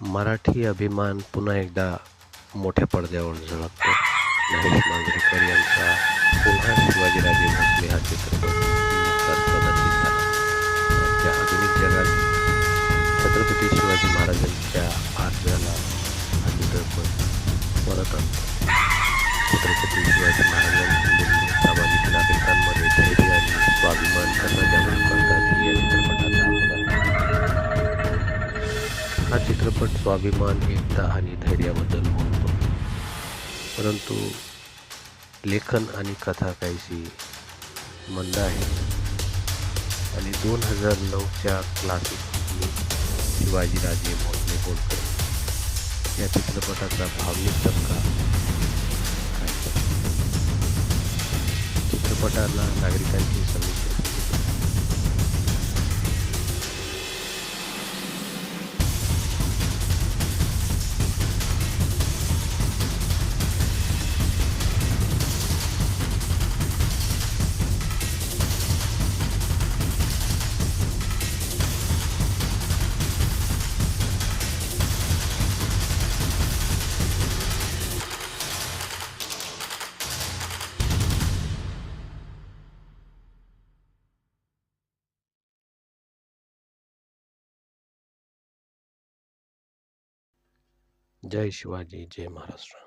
मराठी अभिमान पुन्हा एकदा मोठ्या पडद्यावर झळकतो. महेश मांजरेकर यांचा पुन्हा शिवाजीराजे भोसले हा चित्रपट प्रदर्शित झाला. आजच्या आधुनिक जगात छत्रपती शिवाजी महाराजांच्या आत्म्याला हा चित्रपट परत आणतो. छत्रपती शिवाजी महाराजांची हा चित्रपट स्वाभिमान एकता आणि धैर्याबद्दल बोलतो. परंतु लेखन आणि कथा काहीशी मंद आहे. आणि दोन हजार नऊच्या क्लासिक शिवाजीराजे मोहने बोलकर या चित्रपटाचा भावनिक धक्का चित्रपटाला नागरिकांची समीक्षा જય શિવાજી જય મહારાષ્ટ્ર.